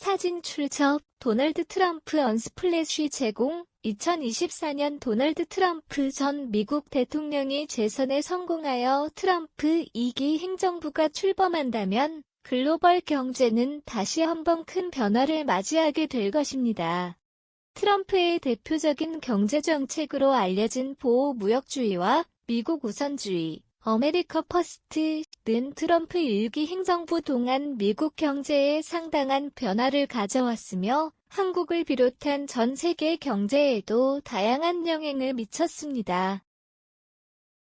사진 출처 도널드 트럼프 언스플래시 제공 2024년 도널드 트럼프 전 미국 대통령이 재선에 성공하여 트럼프 2기 행정부가 출범한다면 글로벌 경제는 다시 한번 큰 변화를 맞이하게 될 것입니다. 트럼프의 대표적인 경제정책으로 알려진 보호무역주의와 미국 우선주의, 어메리카 퍼스트는 트럼프 1기 행정부 동안 미국 경제에 상당한 변화를 가져왔으며 한국을 비롯한 전 세계 경제에도 다양한 영향을 미쳤습니다.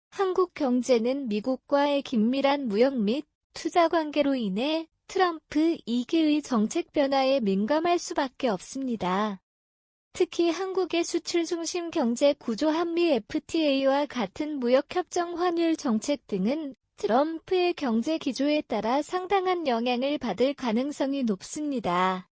한국 경제는 미국과의 긴밀한 무역 및 투자 관계로 인해 트럼프 2기의 정책 변화에 민감할 수밖에 없습니다. 특히 한국의 수출 중심 경제 구조 한미 FTA와 같은 무역협정 환율 정책 등은 트럼프의 경제 기조에 따라 상당한 영향을 받을 가능성이 높습니다.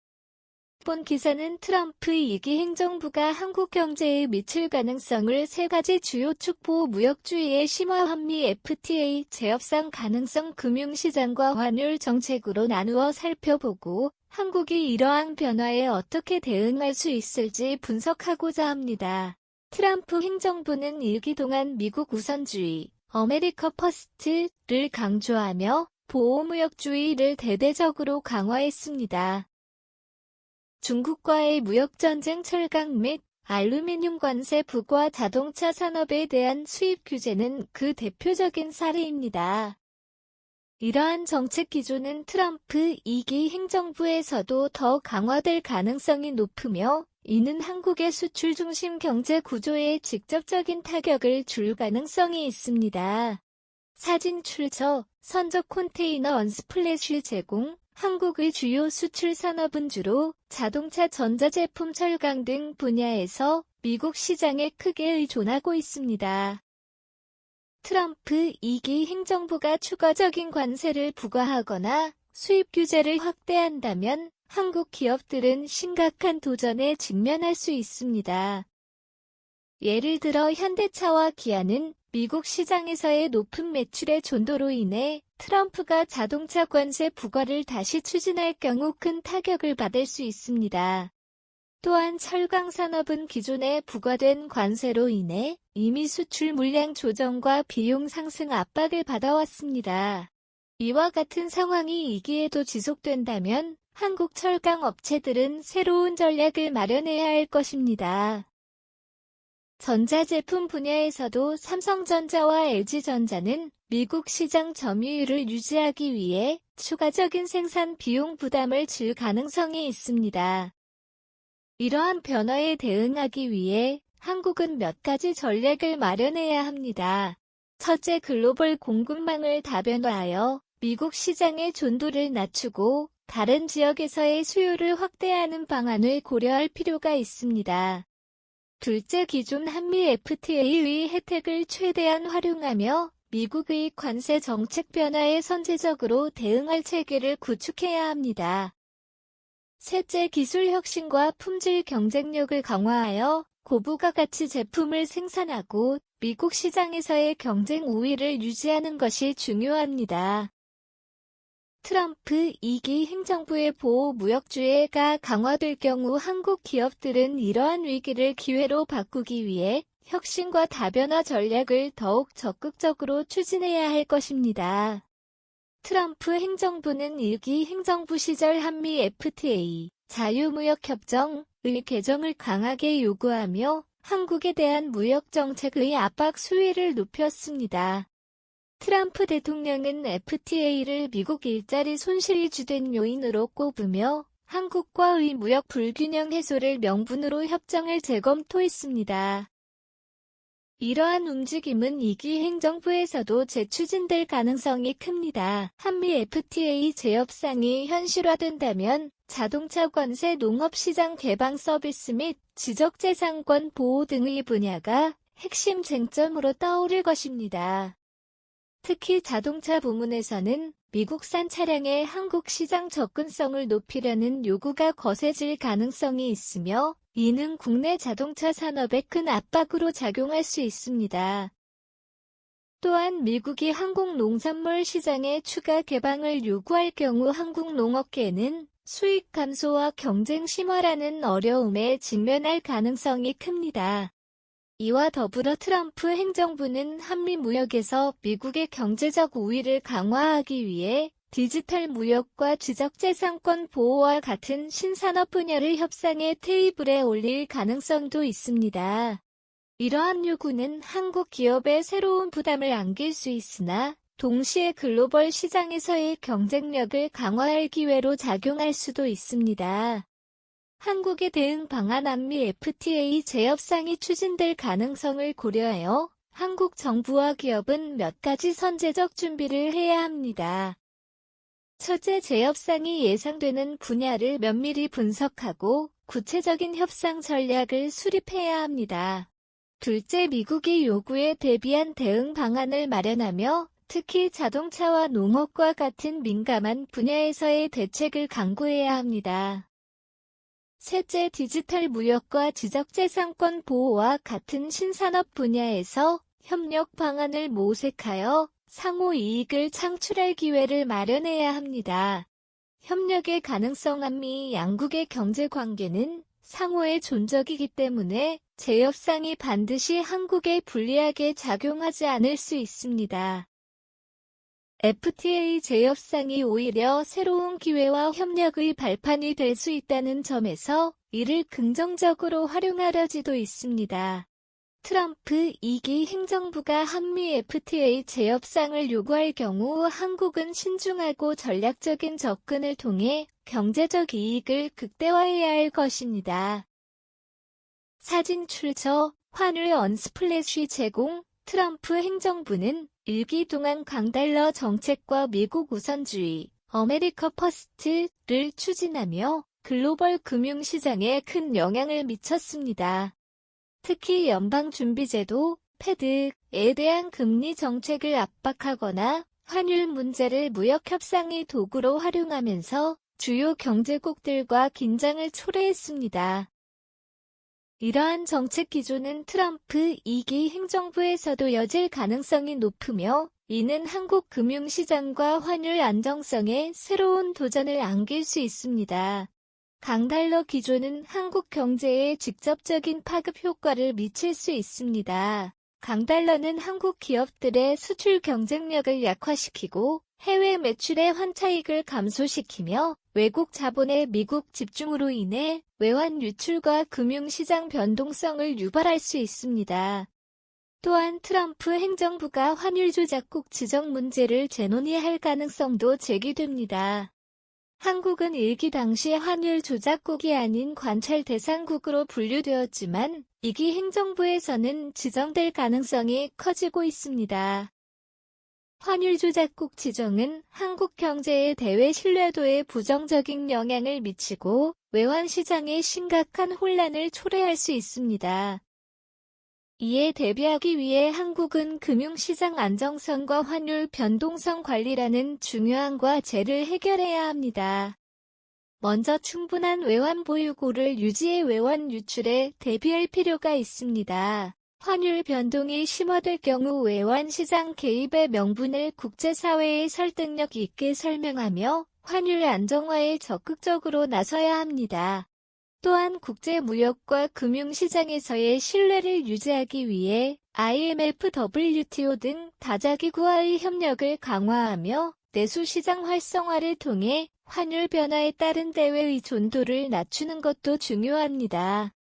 본 기사는 트럼프 2기 행정부가 한국 경제에 미칠 가능성을 세 가지 주요 축보 무역주의의 심화 한미 FTA 재협상 가능성 금융시장과 환율 정책으로 나누어 살펴보고 한국이 이러한 변화에 어떻게 대응할 수 있을지 분석하고자 합니다. 트럼프 행정부는 일기 동안 미국 우선주의, 어메리카 퍼스트를 강조하며 보호무역주의를 대대적으로 강화했습니다. 중국과의 무역전쟁 철강 및 알루미늄 관세 부과 자동차 산업에 대한 수입 규제는 그 대표적인 사례입니다. 이러한 정책 기조는 트럼프 2기 행정부에서도 더 강화될 가능성이 높으며 이는 한국의 수출 중심 경제 구조에 직접적인 타격을 줄 가능성이 있습니다. 사진 출처, 선적 컨테이너 언스플래시 제공, 한국의 주요 수출 산업은 주로 자동차 전자제품 철강 등 분야에서 미국 시장에 크게 의존하고 있습니다. 트럼프 2기 행정부가 추가적인 관세를 부과하거나 수입 규제를 확대한다면 한국 기업들은 심각한 도전에 직면할 수 있습니다. 예를 들어 현대차와 기아는 미국 시장에서의 높은 매출의 존도로 인해 트럼프가 자동차 관세 부과를 다시 추진할 경우 큰 타격을 받을 수 있습니다. 또한 철강 산업은 기존에 부과된 관세로 인해 이미 수출 물량 조정과 비용 상승 압박을 받아왔습니다. 이와 같은 상황이 이기에도 지속된다면 한국 철강 업체들은 새로운 전략을 마련해야 할 것입니다. 전자제품 분야에서도 삼성전자와 LG전자는 미국 시장 점유율을 유지하기 위해 추가적인 생산 비용 부담을 질 가능성이 있습니다. 이러한 변화에 대응하기 위해 한국은 몇 가지 전략을 마련해야 합니다. 첫째, 글로벌 공급망을 다변화하여 미국 시장의 존도를 낮추고 다른 지역에서의 수요를 확대하는 방안을 고려할 필요가 있습니다. 둘째 기존 한미 FTA의 혜택을 최대한 활용하며 미국의 관세 정책 변화에 선제적으로 대응할 체계를 구축해야 합니다. 셋째 기술 혁신과 품질 경쟁력을 강화하여 고부가 가치 제품을 생산하고 미국 시장에서의 경쟁 우위를 유지하는 것이 중요합니다. 트럼프 2기 행정부의 보호 무역주의가 강화될 경우 한국 기업들은 이러한 위기를 기회로 바꾸기 위해 혁신과 다변화 전략을 더욱 적극적으로 추진해야 할 것입니다. 트럼프 행정부는 1기 행정부 시절 한미 FTA 자유무역협정의 개정을 강하게 요구하며 한국에 대한 무역정책의 압박 수위를 높였습니다. 트럼프 대통령은 FTA를 미국 일자리 손실이 주된 요인으로 꼽으며 한국과의 무역 불균형 해소를 명분으로 협정을 재검토했습니다. 이러한 움직임은 2기 행정부에서도 재추진될 가능성이 큽니다. 한미 FTA 재협상이 현실화된다면 자동차 관세 농업시장 개방 서비스 및 지적재산권 보호 등의 분야가 핵심 쟁점으로 떠오를 것입니다. 특히 자동차 부문에서는 미국산 차량의 한국 시장 접근성을 높이려는 요구가 거세질 가능성이 있으며 이는 국내 자동차 산업에 큰 압박으로 작용할 수 있습니다. 또한 미국이 한국 농산물 시장의 추가 개방을 요구할 경우 한국 농업계는 수익 감소와 경쟁 심화라는 어려움에 직면할 가능성이 큽니다. 이와 더불어 트럼프 행정부는 한미 무역에서 미국의 경제적 우위를 강화하기 위해 디지털 무역과 지적재산권 보호와 같은 신산업 분야를 협상의 테이블에 올릴 가능성도 있습니다. 이러한 요구는 한국 기업에 새로운 부담을 안길 수 있으나 동시에 글로벌 시장에서의 경쟁력을 강화할 기회로 작용할 수도 있습니다. 한국의 대응 방안 한미 FTA 재협상이 추진될 가능성을 고려하여 한국 정부와 기업은 몇 가지 선제적 준비를 해야 합니다. 첫째 재협상이 예상되는 분야를 면밀히 분석하고 구체적인 협상 전략을 수립해야 합니다. 둘째 미국의 요구에 대비한 대응 방안을 마련하며 특히 자동차와 농업과 같은 민감한 분야에서의 대책을 강구해야 합니다. 셋째 디지털 무역과 지적재산권 보호와 같은 신산업 분야에서 협력 방안을 모색하여 상호 이익을 창출할 기회를 마련해야 합니다. 협력의 가능성 한미 양국의 경제 관계는 상호의 존적이기 때문에 재협상이 반드시 한국에 불리하게 작용하지 않을 수 있습니다. FTA 재협상이 오히려 새로운 기회와 협력의 발판이 될 수 있다는 점에서 이를 긍정적으로 활용하려지도 있습니다. 트럼프 2기 행정부가 한미 FTA 재협상을 요구할 경우 한국은 신중하고 전략적인 접근을 통해 경제적 이익을 극대화해야 할 것입니다. 사진 출처 환율 언스플래시 제공 트럼프 행정부는 일기 동안 강달러 정책과 미국 우선주의, 어메리카 퍼스트를 추진하며 글로벌 금융시장에 큰 영향을 미쳤습니다. 특히 연방준비제도, 패드에 대한 금리 정책을 압박하거나 환율 문제를 무역협상의 도구로 활용하면서 주요 경제국들과 긴장을 초래했습니다. 이러한 정책 기조는 트럼프 2기 행정부에서도 여질 가능성이 높으며 이는 한국 금융시장과 환율 안정성에 새로운 도전을 안길 수 있습니다. 강달러 기조는 한국 경제에 직접적인 파급 효과를 미칠 수 있습니다. 강달러는 한국 기업들의 수출 경쟁력을 약화시키고 해외 매출의 환차익을 감소시키며 외국 자본의 미국 집중으로 인해 외환 유출과 금융시장 변동성을 유발할 수 있습니다. 또한 트럼프 행정부가 환율 조작국 지정 문제를 재논의할 가능성도 제기됩니다. 한국은 일기 당시 환율 조작국이 아닌 관찰 대상국으로 분류되었지만 이기 행정부에서는 지정될 가능성이 커지고 있습니다. 환율 조작국 지정은 한국 경제의 대외 신뢰도에 부정적인 영향을 미치고 외환 시장에 심각한 혼란을 초래할 수 있습니다. 이에 대비하기 위해 한국은 금융시장 안정성과 환율 변동성 관리라는 중요한 과제를 해결해야 합니다. 먼저 충분한 외환 보유고를 유지해 외환 유출에 대비할 필요가 있습니다. 환율 변동이 심화될 경우 외환 시장 개입의 명분을 국제사회에 설득력 있게 설명하며 환율 안정화에 적극적으로 나서야 합니다. 또한 국제무역과 금융시장에서의 신뢰를 유지하기 위해 IMF, WTO 등 다자기구와의 협력을 강화하며 내수시장 활성화를 통해 환율 변화에 따른 대외 의 존도를 낮추는 것도 중요합니다.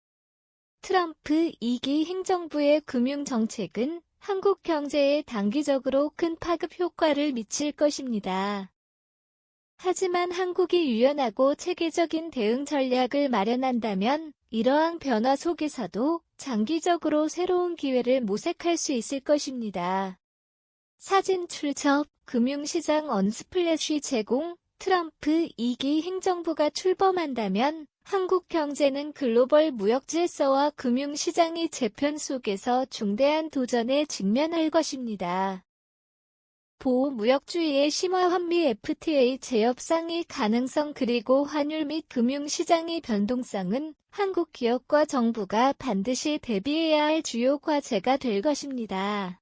트럼프 2기 행정부의 금융정책은 한국 경제에 단기적으로 큰 파급 효과를 미칠 것입니다. 하지만 한국이 유연하고 체계적인 대응 전략을 마련한다면 이러한 변화 속에서도 장기적으로 새로운 기회를 모색할 수 있을 것입니다. 사진 출처 금융시장 언스플래시 제공 트럼프 2기 행정부가 출범한다면 한국 경제는 글로벌 무역 질서와 금융 시장의 재편 속에서 중대한 도전에 직면할 것입니다. 보호 무역주의의 심화 환미 FTA 재협상의 가능성 그리고 환율 및 금융 시장의 변동성은 한국 기업과 정부가 반드시 대비해야 할 주요 과제가 될 것입니다.